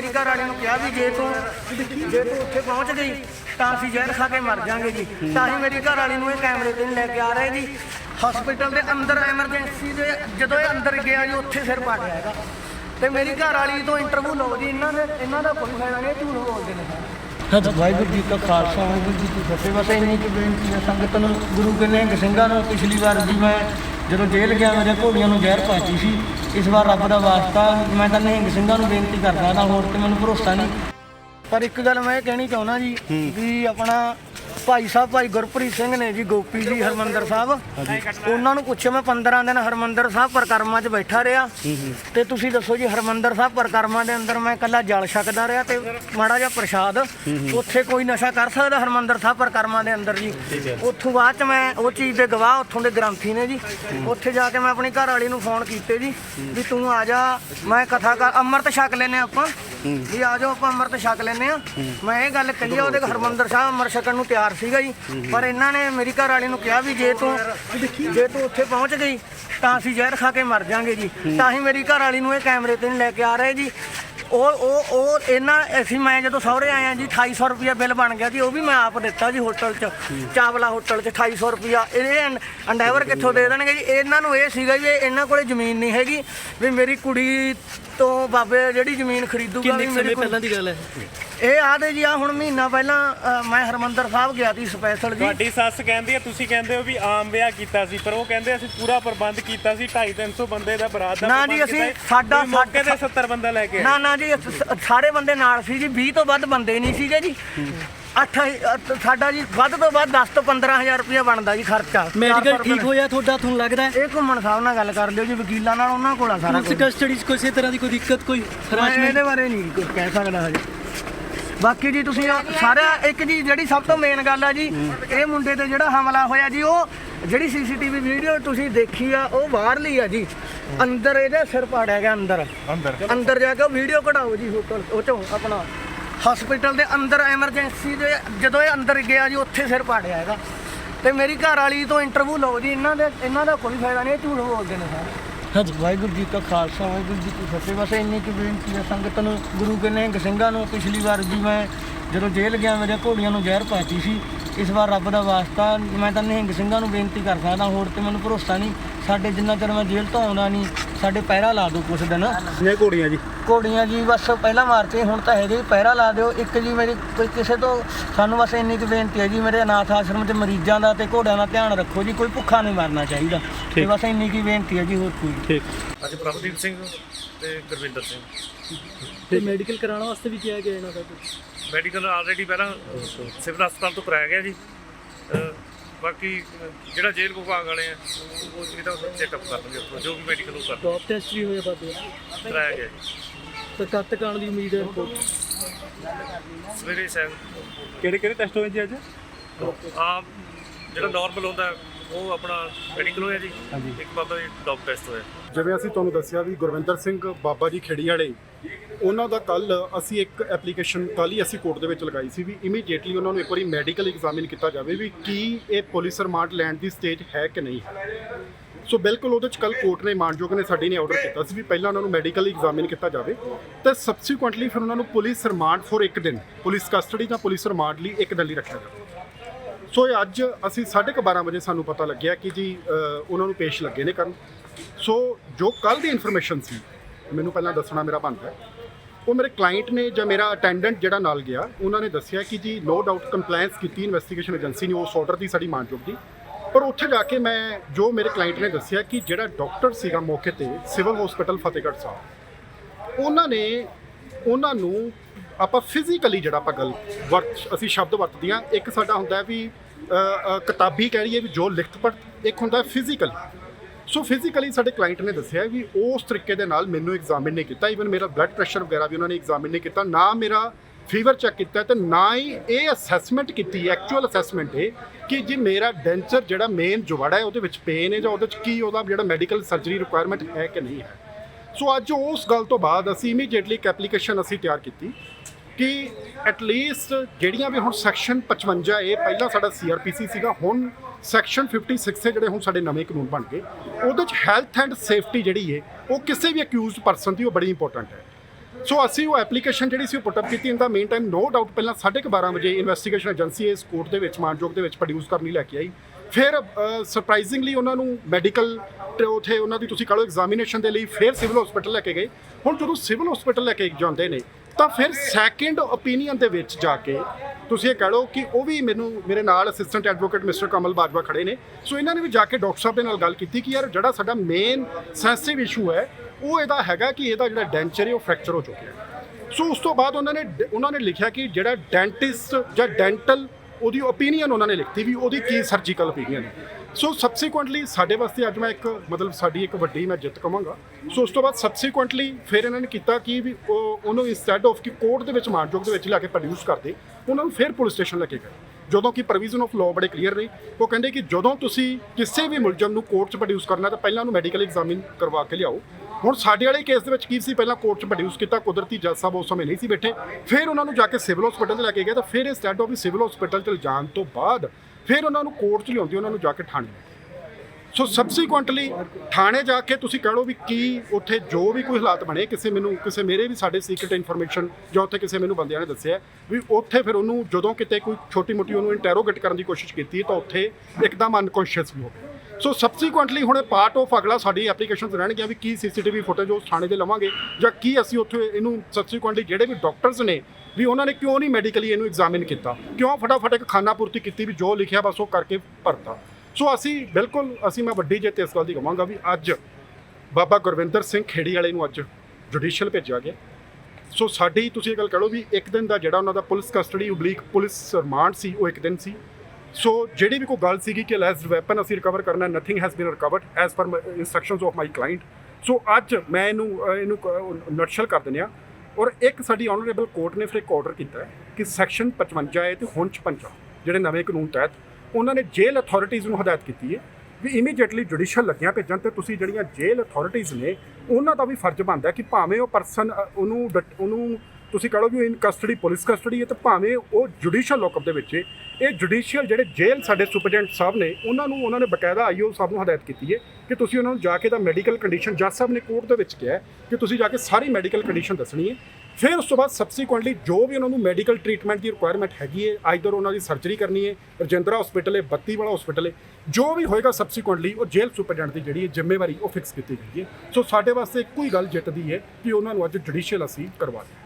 ਮੇਰੀ ਘਰ ਵਾਲੀ ਨੂੰ ਕਿਹਾ ਵੀ ਜੇ ਤੂੰ ਜੇ ਤੂੰ ਉੱਥੇ ਪਹੁੰਚ ਗਈ, ਤਾਂ ਅਸੀਂ ਜ਼ਹਿਰ ਖਾ ਕੇ ਮਰ ਜਾਾਂਗੇ ਜੀ। ਤਾਂ ਹੀ ਮੇਰੀ ਘਰ ਵਾਲੀ ਨੂੰ ਇਹ ਕੈਮਰੇ ਤੇ ਨਹੀਂ ਲੈ ਕੇ ਆ ਰਹੇ ਜੀ। ਹਸਪੀਟਲ ਦੇ ਅੰਦਰ ਐਮਰਜੈਂਸੀ ਦੇ, ਜਦੋਂ ਇਹ ਅੰਦਰ ਗਿਆ ਜੀ, ਉੱਥੇ ਸਿਰ ਪੜ ਗਿਆ ਹੈਗਾ। ਤੇ ਮੇਰੀ ਘਰ ਵਾਲੀ ਤੋਂ ਇੰਟਰਵਿਊ ਲਓ ਜੀ, ਇਹਨਾਂ ਨੇ ਇਹਨਾਂ ਦਾ ਕੋਈ ਫਾਇਦਾ ਨਹੀਂ ਝੂਠ ਬੋਲਦੇ ਨੇ। ਵਾਹਿਗੁਰੂ ਜੀ ਕਾ ਖਾਲਸਾ, ਵਾਹਿਗੁਰੂ ਜੀ ਕੀ ਫਤਿਹ। ਬਸ ਇੰਨੀ ਕੁ ਬੇਨਤੀ ਹੈ ਸੰਗਤ ਨੂੰ, ਗੁਰੂ ਕੇ ਸਿੰਘਾਂ ਨੂੰ ਪਿਛਲੀ ਵਾਰ ਜੀ ਮੈਂ ਜਦੋਂ ਜੇਲ੍ਹ ਗਿਆ ਮੇਰੇ ਘੋੜੀਆਂ ਨੂੰ ਜ਼ਹਿਰ ਪਾਤੀ ਸੀ ਇਸ ਵਾਰ ਰੱਬ ਦਾ ਵਾਸਤਾ ਮੈਂ ਤਾਂ ਨਿਹੰਗ ਸਿੰਘਾਂ ਨੂੰ ਬੇਨਤੀ ਕਰਦਾ ਤਾਂ ਹੋਰ ਤੇ ਮੈਨੂੰ ਭਰੋਸਾ ਨਹੀਂ। ਪਰ ਇੱਕ ਗੱਲ ਮੈਂ ਇਹ ਕਹਿਣੀ ਚਾਹੁੰਦਾ ਜੀ ਵੀ ਆਪਣਾ ਭਾਈ ਸਾਹਿਬ ਭਾਈ ਗੁਰਪ੍ਰੀਤ ਸਿੰਘ ਨੇ ਜੀ ਗੋਪੀ ਜੀ ਹਰਮੰਦਰ ਸਾਹਿਬ। ਉਹਨਾਂ ਨੂੰ ਪੁੱਛਿਆ ਮੈਂ 15 ਦਿਨ ਹਰਮੰਦਰ ਸਾਹਿਬ ਪਰਕਰਮਾ 'ਚ ਬੈਠਾ ਰਿਹਾ। ਤੇ ਤੁਸੀਂ ਦੱਸੋ ਜੀ ਹਰਮੰਦਰ ਸਾਹਿਬ ਪਰਕਰਮਾ ਦੇ ਅੰਦਰ ਮੈਂ ਇਕੱਲਾ ਜਲ ਛਕਦਾ ਰਿਹਾ ਤੇ ਮਾੜਾ ਜਿਹਾ ਪ੍ਰਸ਼ਾਦ। ਉੱਥੇ ਕੋਈ ਨਸ਼ਾ ਕਰ ਸਕਦਾ ਹਰਮੰਦਰ ਸਾਹਿਬ ਪਰਕਰਮਾ ਦੇ ਅੰਦਰ ਜੀ? ਉੱਥੋਂ ਬਾਅਦ 'ਚ ਮੈਂ ਉਹ ਚੀਜ਼ ਦੇ ਗਵਾਹ ਉੱਥੋਂ ਦੇ ਗ੍ਰੰਥੀ ਨੇ ਜੀ। ਉੱਥੇ ਜਾ ਕੇ ਮੈਂ ਆਪਣੀ ਘਰ ਵਾਲੀ ਨੂੰ ਫੋਨ ਕੀਤੇ ਜੀ ਵੀ ਤੂੰ ਆ ਜਾ ਮੈਂ ਕਥਾ ਕਰ ਅੰਮ੍ਰਿਤ ਛਕ ਲੈਨੇ ਆਪਾਂ। ਵੀ ਆ ਜਾਓ, ਆਪਾਂ ਅੰਮ੍ਰਿਤ ਛਕ ਲੈਨੇ ਆ ਮੈਂ ਇਹ ਗੱਲ ਕਹੀ ਆ, ਉਹਦੇ ਹਰਮੰਦਰ ਸਾਹਿਬ ਅੰਮ੍ਰਿਤ ਛਕਣ ਨੂੰ ਤਿਆਰ ਸੀਗਾ ਜੀ। ਪਰ ਇਹਨਾਂ ਨੇ ਮੇਰੀ ਘਰ ਵਾਲੀ ਨੂੰ ਕਿਹਾ ਵੀ ਜੇ ਤੂੰ ਜੇ ਤੂੰ ਉੱਥੇ ਪਹੁੰਚ ਗਈ, ਤਾਂ ਅਸੀਂ ਜ਼ਹਿਰ ਖਾ ਕੇ ਮਰ ਜਾਾਂਗੇ ਜੀ। ਤਾਂ ਹੀ ਮੇਰੀ ਘਰ ਵਾਲੀ ਨੂੰ ਇਹ ਕੈਮਰੇ ਤੇ ਨਹੀਂ ਲੈ ਕੇ ਆ ਰਹੇ ਜੀ। ਉਹ ਉਹ ਉਹ ਇਹਨਾਂ ਅਸੀਂ ਮੈਂ ਜਦੋਂ ਸਹੁਰੇ ਆਏ ਆ ਜੀ 2800 ਰੁਪਿਆ ਬਿੱਲ ਬਣ ਗਿਆ ਜੀ, ਉਹ ਵੀ ਮੈਂ ਆਪ ਦਿੱਤਾ ਜੀ ਹੋਟਲ 'ਚ। ਚਾਵਲਾ ਹੋਟਲ 'ਚ 2800 ਰੁਪਿਆ ਇਹ ਅੰਡਾਈਵਰ ਕਿੱਥੋਂ ਦੇ ਦੇਣਗੇ ਜੀ? ਇਹਨਾਂ ਨੂੰ ਇਹ ਸੀਗਾ ਜੀ ਇਹਨਾਂ ਕੋਲੇ ਜ਼ਮੀਨ ਨਹੀਂ ਹੈਗੀ। ਵੀ ਮੇਰੀ ਕੁੜੀ ਤੋਂ ਬਾਬੇ ਜਿਹੜੀ ਜ਼ਮੀਨ ਖਰੀਦੂਗਾ ਕਿੰਨੇ ਵੀ ਕੁ ਮੇਰੀ ਸਮੇਂ ਕੁੜੀ- ਪਹਿਲਾਂ ਦੀ ਗੱਲ ਹੈ ਇਹ ਆਦੇ ਜੀ ਆ ਹੁਣ ਮਹੀਨਾ ਪਹਿਲਾਂ ਅ, ਮੈਂ ਹਰਮੰਦਰ ਸਾਹਿਬ ਗਿਆ ਸੀ ਸਪੈਸ਼ਲ ਜੀ ਤੁਹਾਡੀ ਸੱਸ ਕਹਿੰਦੀ ਹੈ ਤੁਸੀਂ ਕਹਿੰਦੇ ਹੋ ਵੀ ਆਮ ਵਿਆਹ ਕੀਤਾ ਸੀ ਪਰ ਉਹ ਕਹਿੰਦੇ ਅਸੀਂ ਪੂਰਾ ਪ੍ਰਬੰਧ ਕੀਤਾ ਸੀ 2.5 300 ਬੰਦੇ ਦਾ ਬਰਾਤ ਦਾ ਨਾ ਪ੍ਰਬੰਧ ਜੀ, ਅਸੀਂ- ਕੀਤਾ ਸੀ। ਸਾਡਾ- ਤੁਸੀਂ ਮੌਕੇ ਤੇ ਸਾਡਾ- 70 ਬੰਦਾ ਲੈ ਕੇ ਆਏ। ਨਾ ਨਾ ਜੀ ਸ- ਸ- ਸਾਰੇ ਬੰਦੇ ਨਾਲ ਸੀ ਜੀ 20 ਤੋਂ ਵੱਧ ਬੰਦੇ ਨਹੀਂ ਸੀਗੇ ਜੀ 8 ਸਾਡਾ ਜੀ ਵੱਧ ਤੋਂ ਵੱਧ 10 ਤੋਂ 15000 ਰੁਪਏ ਬਣਦਾ ਜੀ ਖਰਚਾ। ਮੈਡੀਕਲ ਸੌ ਠੀਕ ਹੋਇਆ ਤੁਹਾਡਾ ਤੁਹਾਨੂੰ ਲੱਗਦਾ ਹੈ? ਇਹ ਘੁੰਮਣ ਸਾਹਿਬ ਨਾਲ ਗੱਲ ਕਰ ਲਿਓ ਜੀ ਵਕੀਲਾਂ ਨਾਲ ਉਹਨਾਂ ਕੋਲ ਆ ਸਾਰਾ ਪੁਲਿਸ ਕੁਝ ਕਸਟਡੀ 'ਚ ਕਿਸੇ ਤਰ੍ਹਾਂ ਦੀ ਕੋਈ ਦਿੱਕਤ ਕੋਈ ਮੈਂ ਹਰਾਸਮੈਂਟ ਇਹਦੇ ਬਾਰੇ ਨਹੀਂ ਕੁਝ ਕਹਿ ਸਕਦਾ ਹਜੇ। ਬਾਕੀ ਜੀ ਤੁਸੀਂ ਆਹ ਸਾਰਾ ਇੱਕ ਜੀ ਜਿਹੜੀ ਸਭ ਤੋਂ ਮੇਨ ਗੱਲ ਆ ਜੀ ਇਹ ਮੁੰਡੇ ਤੇ ਜਿਹੜਾ ਹਮਲਾ ਹੋਇਆ ਜੀ ਉਹ ਜਿਹੜੀ ਸੀਸੀਟੀਵੀ ਵੀਡੀਓ ਤੁਸੀਂ ਦੇਖੀ ਆ ਉਹ ਬਾਹਰਲੀ ਆ ਜੀ। ਅੰਦਰ ਇਹਦੇ ਸਿਰ ਪਾੜਿਆ ਗਿਆ ਅੰਦਰ। ਅੰਦਰ। ਅੰਦਰ ਜਾ ਕੇ ਵੀਡੀਓ ਕਢਾਓ ਜੀ ਹੋਟਲ ਉਹ ਚੋਂ ਆਪਣਾ। ਹਸਪੀਟਲ ਦੇ ਅੰਦਰ ਐਮਰਜੈਂਸੀ ਦੇ ਜਦੋਂ ਇਹ ਅੰਦਰ ਗਿਆ ਜੀ ਉੱਥੇ ਸਿਰ ਪਾੜਿਆ ਹੈਗਾ ਤੇ ਮੇਰੀ ਘਰ ਵਾਲੀ ਤੋਂ ਇੰਟਰਵਿਊ ਲਓ ਜੀ ਇਹਨਾਂ ਦੇ ਇਹਨਾਂ ਦਾ ਕੋਈ ਫਾਇਦਾ ਨਹੀਂ ਇਹ ਝੂਠ ਬੋਲਦੇ ਨੇ ਸਾਰੇ। ਹਾਂਜੀ। ਵਾਹਿਗੁਰੂ ਜੀ ਕਾ ਖਾਲਸਾ ਵਾਹਿਗੁਰੂ ਜੀ ਕੀ ਫਤਿਹ। ਬਸ ਇੰਨੀ ਕੁ ਬੇਨਤੀ ਹੈ ਸੰਗਤ ਨੂੰ ਗੁਰੂ ਕੇ ਸਿੰਘਾਂ ਨੂੰ ਪਿਛਲੀ ਵਾਰ ਜੀ ਮੈਂ ਜਦੋਂ ਜੇਲ੍ਹ ਗਿਆ ਮੇਰੇ ਘੋੜੀਆਂ ਨੂੰ ਜ਼ਹਿਰ ਪਾਤੀ ਸੀ। ਇਸ ਵਾਰ ਰੱਬ ਦਾ ਵਾਸਤਾ ਮੈਂ ਤਾਂ ਨਿਹੰਗ ਸਿੰਘਾਂ ਨੂੰ ਬੇਨਤੀ ਕਰ ਸਕਦਾ ਹੋਰ ਤੇ ਮੈਨੂੰ ਭਰੋਸਾ ਨਹੀਂ। ਸਾਡੇ ਜਿੰਨਾ ਚਿਰ ਮੈਂ ਜੇਲ੍ਹ ਤੋਂ ਆਉਣਾ ਨਹੀਂ ਸਾਡੇ ਪਹਿਰਾ ਲਾ ਦਿਓ ਕੁਛ ਦਿਨ। ਇਹ ਘੋੜੀਆਂ ਜੀ? ਘੋੜੀਆਂ ਜੀ ਬਸ ਪਹਿਲਾਂ ਮਾਰਤੇ ਹੁਣ ਤਾਂ ਹੈਗੇ ਪਹਿਰਾ ਲਾ ਦਿਓ। ਇੱਕ ਜੀ ਮੇਰੀ ਕੋਈ ਕਿਸੇ ਤੋਂ ਸਾਨੂੰ ਬਸ ਇੰਨੀ ਕੁ ਬੇਨਤੀ ਹੈ ਜੀ ਮੇਰੇ ਅਨਾਥ ਆਸ਼ਰਮ 'ਚ ਮਰੀਜ਼ਾਂ ਦਾ ਤੇ ਘੋੜਿਆਂ ਦਾ ਧਿਆਨ ਰੱਖੋ ਜੀ ਕੋਈ ਭੁੱਖਾ ਨਹੀਂ ਮਰਨਾ ਚਾਹੀਦਾ। ਤੇ ਬਸ ਇੰਨੀ ਕੀ ਬੇਨਤੀ ਹੈ ਜੀ ਹੋਰ ਕੋਈ। ਠੀਕ। ਅੱਜ ਪ੍ਰਭਦੀਪ ਸਿੰਘ ਤੇ ਗੁਰਵਿੰਦਰ ਸਿੰਘ। ਤੇ ਮੈਡੀਕਲ ਕਰਾਉਣ ਵਾਸਤੇ ਵੀ ਕਿਹਾ ਗਿਆ ਇਹਨਾਂ ਦਾ? ਮੈਡੀਕਲ ਆਲਰੇਡੀ ਪਹਿਲਾਂ ਸਿਵਲ ਹਸਪਤਾਲ ਤੋਂ ਕਰਾਇਆ ਗਿਆ ਜੀ ਅਹ ਬਾਕੀ ਅਹ ਜਿਹੜਾ ਜੇਲ੍ਹ ਵਿਭਾਗ ਵਾਲੇ ਆ ਉਹ- ਉਹ ਇਹਦਾ ਚੈੱਕਅਪ ਕਰਨਗੇ ਉੱਥੋਂ ਜੋ ਵੀ ਮੈਡੀਕਲ ਉਹ ਕਰ ਡੋਪ ਟੈਸਟ ਵੀ ਹੋਇਆ ਬਾਬੇ। ਕਰਾਇਆ ਗਿਆ ਜੀ। ਤਾਂ ਕਦ ਤੱਕ ਆਉਣ ਦੀ ਉਮੀਦ ਹੈ ਰਿਪੋਰਟ? ਸਵੇਰੇ ਸ਼ਾਇਦ ਕਿਹੜੇ ਕਿਹੜੇ ਟੈਸਟ ਹੋਏ ਜੀ ਅੱਜ? ਆਮ ਜਿਹੜਾ ਨਾਰਮਲ ਹੁੰਦਾ ਉਹ ਆਪਣਾ ਮੈਡੀਕਲ ਹੋਇਆ ਜੀ। ਇੱਕ ਬਾਬਾ ਜੀ ਡੌਪ ਟੈਸਟ ਹੋਇਆ। ਜਿਵੇਂ ਅਸੀਂ ਤੁਹਾਨੂੰ ਦੱਸਿਆ ਵੀ ਗੁਰਵਿੰਦਰ ਸਿੰਘ ਬਾਬਾ ਜੀ ਖੇੜੀ ਵਾਲੇ ਉਹਨਾਂ ਦਾ ਕੱਲ ਅਸੀਂ ਇੱਕ ਐਪਲੀਕੇਸ਼ਨ ਕੱਲ ਹੀ ਅਸੀਂ ਕੋਰਟ ਦੇ ਵਿੱਚ ਲਗਾਈ ਸੀ ਵੀ ਇਮੀਡੀਏਟਲੀ ਉਹਨਾਂ ਨੂੰ ਇੱਕ ਵਾਰੀ ਮੈਡੀਕਲ ਐਗਜ਼ਾਮਿਨ ਕੀਤਾ ਜਾਵੇ ਵੀ ਕੀ ਇਹ ਪੁਲਿਸ ਰਿਮਾਂਡ ਲੈਣ ਦੀ ਸਟੇਜ ਹੈ ਕਿ ਨਹੀਂ। ਸੋ ਬਿਲਕੁਲ ਉਹਦੇ ਚ ਕੱਲ ਕੋਰਟ ਨੇ ਮਾਨਯੋਗ ਨੇ ਸਾਡੀ ਨੇ ਆਰਡਰ ਕੀਤਾ ਸੀ ਵੀ ਪਹਿਲਾਂ ਉਹਨਾਂ ਨੂੰ ਮੈਡੀਕਲ ਐਗਜ਼ਾਮਿਨ ਕੀਤਾ ਜਾਵੇ ਤੇ ਸਬਸੀਕੁਐਂਟਲੀ ਫਿਰ ਉਹਨਾਂ ਨੂੰ ਪੁਲਿਸ ਰਿਮਾਂਡ ਫॉर ਇੱਕ ਦਿਨ ਪੁਲਿਸ ਕਸਟਡੀ ਜਾਂ ਪੁਲਿਸ ਰਿਮਾਂਡ ਲਈ ਇੱਕ ਦਿਨ ਲਈ ਰੱਖਿਆ ਜਾਵੇ। ਸੋ ਇਹ ਅੱਜ ਅਸੀਂ 12:30 ਵਜੇ ਸਾਨੂੰ ਪਤਾ ਲੱਗਿਆ ਕਿ ਜੀ ਉਹਨਾਂ ਨੂੰ ਪੇਸ਼ ਲੱਗੇ ਨੇ ਕਰਨ। ਸੋ ਜੋ ਕੱਲ ਦੀ ਇਨਫੋਰਮੇਸ਼ਨ ਸੀ, ਮੈਨੂੰ ਪਹਿਲਾਂ ਦੱਸਣਾ ਮੇਰਾ ਬਣਦਾ ਉਹ ਮੇਰੇ ਕਲਾਇੰਟ ਨੇ ਜਾਂ ਮੇਰਾ ਅਟੈਂਡੈਂਟ ਜਿਹੜਾ ਨਾਲ ਗਿਆ, ਉਹਨਾਂ ਨੇ ਦੱਸਿਆ ਕਿ ਜੀ ਨੋ ਡਾਊਟ ਕੰਪਲਾਈਂਸ ਕੀਤੀ ਇਨਵੈਸਟੀਗੇਸ਼ਨ ਏਜੰਸੀ ਨੇ, ਉਸ ਆਰਡਰ ਦੀ ਸਾਡੀ ਮਾਨਯੋਗ ਚੁੱਕੀ ਪਰ ਉੱਥੇ ਜਾ ਕੇ ਮੈਂ ਜੋ ਮੇਰੇ ਕਲਾਇੰਟ ਨੇ ਦੱਸਿਆ ਕਿ ਜਿਹੜਾ ਡਾਕਟਰ ਸੀਗਾ ਮੌਕੇ ਤੇ ਸਿਵਲ ਹਸਪੀਟਲ ਫਤਿਹਗੜ੍ਹ ਸਾਹਿਬ, ਉਹਨਾਂ ਨੇ, ਉਹਨਾਂ ਨੂੰ ਆਪਾਂ ਫਿਜ਼ੀਕਲੀ ਜਿਹੜਾ ਆਪਾਂ ਗੱਲ ਵਰਤ, ਅਸੀਂ ਸ਼ਬਦ ਵਰਤਦੇ ਹਾਂ, ਇੱਕ ਸਾਡਾ ਹੁੰਦਾ ਵੀ ਕਿਤਾਬੀ ਕਹਿ ਲਈਏ ਵੀ ਜੋ ਲਿਖਤ ਪੜ੍ਹ, ਇੱਕ ਹੁੰਦਾ ਫਿਜ਼ੀਕਲ ਸੋ ਫਿਜ਼ੀਕਲੀ ਸਾਡੇ ਕਲਾਇੰਟ ਨੇ ਦੱਸਿਆ ਵੀ ਉਸ ਤਰੀਕੇ ਦੇ ਨਾਲ ਮੈਨੂੰ ਐਗਜ਼ਾਮਿਨ ਨਹੀਂ ਕੀਤਾ ਇਵਨ ਮੇਰਾ ਬਲੱਡ ਪ੍ਰੈਸ਼ਰ ਵਗੈਰਾ ਵੀ ਉਹਨਾਂ ਨੇ ਐਗਜ਼ਾਮਿਨ ਨਹੀਂ ਕੀਤਾ, ਨਾ ਮੇਰਾ ਫੀਵਰ ਚੈੱਕ ਕੀਤਾ ਤੇ ਨਾ ਹੀ ਇਹ ਅਸੈਸਮੈਂਟ ਕੀਤੀ ਐਕਚੁਅਲ ਅਸੈਸਮੈਂਟ ਹੈ ਕਿ ਜੇ ਮੇਰਾ ਡੈਂਚਰ ਜਿਹੜਾ ਮੇਨ ਜੁਵਾੜਾ ਹੈ ਉਹਦੇ ਵਿੱਚ ਪੇਨ ਹੈ ਜਾਂ ਉਹਦੇ ਵਿੱਚ ਕੀ ਉਹਦਾ ਜਿਹੜਾ ਮੈਡੀਕਲ ਸਰਜਰੀ ਰਿਕੁਆਇਰਮੈਂਟ ਹੈ ਕਿ ਨਹੀਂ ਹੈ। ਸੋ ਅੱਜ ਉਸ ਗੱਲ ਤੋਂ ਬਾਅਦ ਅਸੀਂ ਇਮੀਡੀਏਟਲੀ ਇੱਕ ਐਪਲੀਕੇਸ਼ਨ ਅਸੀਂ ਤਿਆਰ ਕੀਤੀ। ਕਿ ਐਟ ਲੀਸਟ ਜਿਹੜੀਆਂ ਵੀ ਹੁਣ ਸੈਕਸ਼ਨ 55 ਇਹ, ਪਹਿਲਾਂ ਸਾਡਾ ਸੀਆਰਪੀਸੀ ਸੀਗਾ, ਹੁਣ ਸੈਕਸ਼ਨ 56 ਹੈ ਜਿਹੜੇ ਹੁਣ ਸਾਡੇ ਨਵੇਂ ਕਾਨੂੰਨ ਬਣ ਗਏ। ਉਹਦੇ ਚ ਹੈਲਥ ਐਂਡ ਸੇਫਟੀ ਜਿਹੜੀ ਹੈ ਉਹ ਕਿਸੇ ਵੀ ਅਕਿਊਜ਼ਡ ਪਰਸਨ ਦੀ ਉਹ ਬੜੀ ਇੰਪੋਰਟੈਂਟ ਹੈ। ਸੋ ਅਸੀਂ ਉਹ ਐਪਲੀਕੇਸ਼ਨ ਜਿਹੜੀ ਸੀ ਉਹ ਪੁੱਟ ਅਪ ਕੀਤੀ in the meantime no doubt ਪਹਿਲਾਂ 12:30 ਵਜੇ ਇਨਵੈਸਟੀਗੇਸ਼ਨ ਏਜੰਸੀ ਇਸ ਕੋਰਟ ਦੇ ਵਿੱਚ, ਮਾਨਯੋਗ ਦੇ ਵਿੱਚ ਪ੍ਰੋਡਿਊਸ ਕਰਨ ਲਈ ਲੈ ਕੇ ਆਈ। ਫਿਰ ਸਰਪ੍ਰਾਈਜ਼ਿੰਗਲੀ ਉਹਨਾਂ ਨੂੰ ਮੈਡੀਕਲ ਤੇ ਉਥੇ ਉਹਨਾਂ ਦੀ ਤੁਸੀਂ ਕਹ ਲਓ ਐਗਜ਼ਾਮੀਨੇਸ਼ਨ ਦੇ ਲਈ ਫਿਰ ਸਿਵਲ ਹਸਪੀਟਲ ਲੈ ਕੇ ਗਏ। ਹੁਣ ਜਦੋਂ ਸਿਵਲ ਹਸਪੀਟਲ ਲੈ ਕੇ ਜਾਂਦੇ ਨੇ ਤਾਂ ਫਿਰ ਸੈਕਿੰਡ ਓਪੀਨੀਅਨ ਦੇ ਵਿੱਚ ਜਾ ਕੇ ਤੁਸੀਂ ਇਹ ਕਹ ਲਓ ਕਿ ਉਹ ਵੀ ਮੈਨੂੰ, ਮੇਰੇ ਨਾਲ assistant advocate mister Kamal Bajwa ਖੜੇ ਨੇ। ਸੋ ਇਹਨਾਂ ਨੇ ਵੀ ਜਾ ਕੇ ਡਾਕਟਰ ਸਾਹਿਬ ਦੇ ਨਾਲ ਗੱਲ ਕੀਤੀ ਕਿ ਯਾਰ ਜਿਹੜਾ ਸਾਡਾ ਮੇਨ ਸੈਂਸਿਟਿਵ ਇਸ਼ੂ ਹੈ, ਉਹ ਇਹਦਾ ਹੈਗਾ ਕਿ ਇਹਦਾ ਜਿਹੜਾ ਡੈਂਚਰ ਹੈ ਉਹ ਫ੍ਰੈਕਚਰ ਹੋ ਚੁੱਕਿਆ। ਸੋ ਉਸ ਤੋਂ ਬਾਅਦ ਉਹਨਾਂ ਨੇ ਉਹਨਾਂ ਨੇ ਲਿਖਿਆ ਕਿ ਜਿਹੜਾ ਡੈਂਟਿਸਟ ਜਾਂ ਡੈਂਟਲ ਉਹਦੀ ਓਪੀਨੀਅਨ ਉਹਨਾਂ ਨੇ ਲਿਖਤੀ ਵੀ ਉਹਦੀ ਕੀ ਸਰਜੀਕਲ ਓਪੀਨੀਅਨ ਹੈ। ਸੋ ਸਬਸੀਕੁਐਂਟਲੀ ਸਾਡੇ ਵਾਸਤੇ ਅੱਜ ਮੈਂ ਇੱਕ ਮਤਲਬ ਸਾਡੀ ਇੱਕ ਵੱਡੀ ਮੈਂ ਜਿੱਤ ਕਵਾਂਗਾ। ਸੋ ਉਸ ਤੋਂ ਬਾਅਦ ਸਬਸੀਕੁਐਂਟਲੀ ਫਿਰ ਇਹਨਾਂ ਨੇ ਕੀਤਾ ਕਿ ਵੀ ਉਹ ਉਹਨੂੰ ਇੰਸਟੈਡ ਆਫ ਕਿ ਕੋਰਟ ਦੇ ਵਿੱਚ ਮਾਰਜੋਗ ਦੇ ਵਿੱਚ ਲਿਆ ਕੇ ਪ੍ਰੋਡਿਊਸ ਕਰਦੇ, ਉਹਨਾਂ ਨੂੰ ਫਿਰ ਪੁਲਿਸ ਸਟੇਸ਼ਨ ਲੈ ਕੇ ਗਏ। ਜਦੋਂ ਕਿ ਪ੍ਰੋਵੀਜ਼ਨ ਆਫ ਲਾਅ ਬੜੇ ਕਲੀਅਰ ਨੇ। ਉਹ ਕਹਿੰਦੇ ਕਿ ਜਦੋਂ ਤੁਸੀਂ ਕਿਸੇ ਵੀ ਮੁਲਜ਼ਮ ਨੂੰ ਕੋਰਟ 'ਚ ਪ੍ਰੋਡਿਊਸ ਕਰਨਾ ਤਾਂ ਪਹਿਲਾਂ ਉਹਨੂੰ ਮੈਡੀਕਲ ਐਗਜ਼ਾਮਿਨ ਕਰਵਾ ਕੇ ਲਿਆਓ। ਹੁਣ ਸਾਡੇ ਵਾਲੇ ਕੇਸ ਦੇ ਵਿੱਚ ਕੀ ਸੀ? ਪਹਿਲਾਂ ਕੋਰਟ 'ਚ ਪ੍ਰੋਡਿਊਸ ਕੀਤਾ, ਕੁਦਰਤੀ ਜੱਜ ਸਾਹਿਬ ਉਸ ਸਮੇਂ ਨਹੀਂ ਸੀ ਬੈਠੇ। ਫਿਰ ਉਹਨਾਂ ਨੂੰ ਜਾ ਕੇ ਸਿਵਲ ਹਸਪੀਟਲ 'ਚ ਲੈ ਕੇ ਗਏ ਤਾਂ ਫਿਰ ਇਹ ਇੰਸਟੈਡ ਆਫ ਵੀ ਸਿਵਲ ਹਸਪੀਟਲ 'ਚ ਜਾਣ ਤੋਂ ਬਾਅਦ ਫਿਰ ਉਹਨਾਂ ਨੂੰ ਕੋਰਟ 'ਚ ਲਿਆਉਂਦੀ, ਉਹਨਾਂ ਨੂੰ ਜਾ ਕੇ ਥਾਣੇ ਸੋ ਸਬਸੀਕੁਐਂਟਲੀ ਥਾਣੇ ਜਾ ਕੇ ਤੁਸੀਂ ਕਹ ਲਓ ਵੀ ਕੀ ਉੱਥੇ ਜੋ ਵੀ ਕੋਈ ਹਾਲਾਤ ਬਣੇ, ਕਿਸੇ ਮੈਨੂੰ, ਕਿਸੇ ਮੇਰੇ ਵੀ ਸਾਡੇ ਸੀਕ੍ਰੀਟ ਇਨਫੋਰਮੇਸ਼ਨ ਜਾਂ ਉੱਥੇ ਕਿਸੇ ਮੈਨੂੰ ਬੰਦਿਆਂ ਨੇ ਦੱਸਿਆ ਵੀ ਉੱਥੇ ਫਿਰ ਉਹਨੂੰ ਜਦੋਂ ਕਿਤੇ ਕੋਈ ਛੋਟੀ ਮੋਟੀ ਉਹਨੂੰ ਇੰਟਰੋਗੇਟ ਕਰਨ ਦੀ ਕੋਸ਼ਿਸ਼ ਕੀਤੀ ਤਾਂ ਉੱਥੇ ਇੱਕਦਮ ਅਨਕੌਂਸ਼ੀਅਸ ਵੀ ਹੋ ਗਿਆ ਸੋ ਸਬਸੀਕੁਐਂਟਲੀ ਹੁਣ ਪਾਰਟ ਆਫ ਅਗਲਾ ਸਾਡੀ ਐਪਲੀਕੇਸ਼ਨਸ ਰਹਿਣਗੀਆਂ ਵੀ ਕੀ ਸੀਸੀਟੀਵੀ ਫੁਟੇਜ ਉਸ ਥਾਣੇ ਦੇ ਲਵਾਂਗੇ ਜਾਂ ਕੀ ਅਸੀਂ ਉੱਥੇ ਇਹਨੂੰ ਸਬਸੀਕੁਐਂਟਲੀ ਜਿਹੜੇ ਵੀ ਡਾਕਟਰਸ ਨੇ ਵੀ ਉਹਨਾਂ ਨੇ ਕਿਉਂ ਨਹੀਂ ਮੈਡੀਕਲੀ ਇਹਨੂੰ ਐਗਜ਼ਾਮਿਨ ਕੀਤਾ? ਕਿਉਂ ਫਟਾਫਟ ਇੱਕ ਖਾਨਾ ਪੂਰਤੀ ਕੀਤੀ ਵੀ ਜੋ ਲਿਖਿਆ ਬਸ ਉਹ ਕਰਕੇ ਭਰਤਾ? ਸੋ ਅਸੀਂ ਬਿਲਕੁਲ, ਅਸੀਂ ਮੈਂ ਵੱਡੀ ਜਿੱਤ ਇਸ ਗੱਲ ਦੀ ਕਹਾਂਗਾ ਵੀ ਅੱਜ ਬਾਬਾ ਗੁਰਵਿੰਦਰ ਸਿੰਘ ਖੇੜੀ ਵਾਲੇ ਨੂੰ ਅੱਜ ਜੁਡੀਸ਼ੀਅਲ ਭੇਜਿਆ ਗਿਆ। ਸੋ ਸਾਡੀ ਤੁਸੀਂ ਇਹ ਗੱਲ ਕਹੋ ਵੀ ਇੱਕ ਦਿਨ ਦਾ ਜਿਹੜਾ ਉਹਨਾਂ ਦਾ police custody oblique police remand ਸੀ, ਉਹ ਇੱਕ ਦਿਨ ਸੀ। ਸੋ ਜਿਹੜੀ ਵੀ ਕੋਈ ਗੱਲ ਸੀਗੀ ਕਿ ਲੈਸਡ ਵੈਪਨ ਅਸੀਂ ਰਿਕਵਰ ਕਰਨਾ nothing has been recovered as per instructions of my client so ਅੱਜ ਮੈਂ ਇਹਨੂੰ ਅਹ, ਇਹਨੂੰ ਨਟਸ਼ਲ ਕਰ ਦਿੰਦੇ ਆ ਔਰ ਇੱਕ ਸਾਡੀ ਆਨਰੇਬਲ ਕੋਰਟ ਨੇ ਫਿਰ ਇੱਕ ਆਰਡਰ ਕੀਤਾ ਕਿ ਸੈਕਸ਼ਨ 55 ਹੈ ਤੇ ਹੁਣ 56 ਜਿਹੜੇ ਨਵੇਂ ਕਾਨੂੰਨ ਤਹਿਤ ਉਹਨਾਂ ਨੇ ਜੇਲ੍ਹ ਅਥਾਰਟੀਜ਼ ਨੂੰ ਹਦਾਇਤ ਕੀਤੀ ਹੈ ਵੀ ਇਮੀਡੀਏਟਲੀ ਜੁਡੀਸ਼ੀਅਲ ਲੱਗੀਆਂ ਭੇਜਣ ਤੇ ਤੁਸੀਂ ਜਿਹੜੀਆਂ ਜੇਲ੍ਹ ਅਥਾਰਟੀਜ਼ ਨੇ ਉਹਨਾਂ ਦਾ ਵੀ ਫਰਜ਼ ਬਣਦਾ ਕਿ ਭਾਵੇਂ ਉਹ ਪਰਸਨ ਉਹਨੂੰ ਡਟ- ਉਹਨੂੰ ਤੁਸੀਂ ਕਹੋ ਵੀ ਇਨ ਕਸਟਡੀ, ਪੁਲਿਸ ਕਸਟਡੀ ਹੈ ਤੇ ਭਾਵੇਂ ਉਹ ਜੁਡੀਸ਼ੀਅਲ ਲੋਕਅਪ ਦੇ ਵਿੱਚ ਹੈ। ਇਹ ਜੁਡੀਸ਼ੀਅਲ ਜਿਹੜੇ ਜੇਲ੍ਹ ਸਾਡੇ ਸੁਪਰਡੈਂਟ ਸਾਹਿਬ ਨੇ, ਉਹਨਾਂ ਨੂੰ, ਉਹਨਾਂ ਨੇ ਬਕਾਇਦਾ ਆਈਓ ਸਾਹਿਬ ਨੂੰ ਹਦਾਇਤ ਕੀਤੀ ਹੈ ਕਿ ਤੁਸੀਂ ਉਹਨਾਂ ਨੂੰ ਜਾ ਕੇ ਦਾ ਮੈਡੀਕਲ ਕੰਡੀਸ਼ਨ ਜੱਜ ਸਾਹਿਬ ਨੇ ਕੋਰਟ ਦੇ ਵਿੱਚ ਕਿਹਾ ਕਿ ਤੁਸੀਂ ਜਾ ਕੇ ਸਾਰੀ ਮੈਡੀਕਲ ਕੰਡੀਸ਼ਨ ਦੱਸਣੀ ਹੈ ਫਿਰ ਉਸ ਤੋਂ ਬਾਅਦ ਸਬਸੀਕੁਐਂਟਲੀ ਜੋ ਵੀ ਉਹਨਾਂ ਨੂੰ ਮੈਡੀਕਲ ਟ੍ਰੀਟਮੈਂਟ ਦੀ ਰਿਕੁਆਇਰਮੈਂਟ ਹੈਗੀ ਹੈ ਆਈਦਰ ਉਹਨਾਂ ਦੀ ਸਰਜਰੀ ਕਰਨੀ ਹੈ, ਰਜਿੰਦਰਾ ਹਸਪੀਟਲ ਹੈ, ਬੱਤੀ ਵਾਲਾ ਹਸਪੀਟਲ ਹੈ, ਜੋ ਵੀ ਹੋਏਗਾ ਸਬਸੀਕੁਐਂਟਲੀ ਉਹ ਜੇਲ੍ਹ ਸੁਪਰਡੈਂਟ ਦੀ ਜਿਹੜੀ ਹੈ ਜ਼ਿੰਮੇਵਾਰੀ ਉਹ ਫਿਕਸ ਕੀਤੀ ਗਈ ਹੈ ਸੋ ਸਾਡੇ ਵਾਸਤੇ ਇੱਕੋ ਹੀ ਗੱਲ ਜਿੱਤਦੀ ਹੈ ਕਿ ਉਹਨਾਂ ਨੂੰ ਅੱਜ ਜੁਡੀਸ਼ੀਅਲ ਅਸੀਂ ਕਰਵਾ ਦਿਆਂ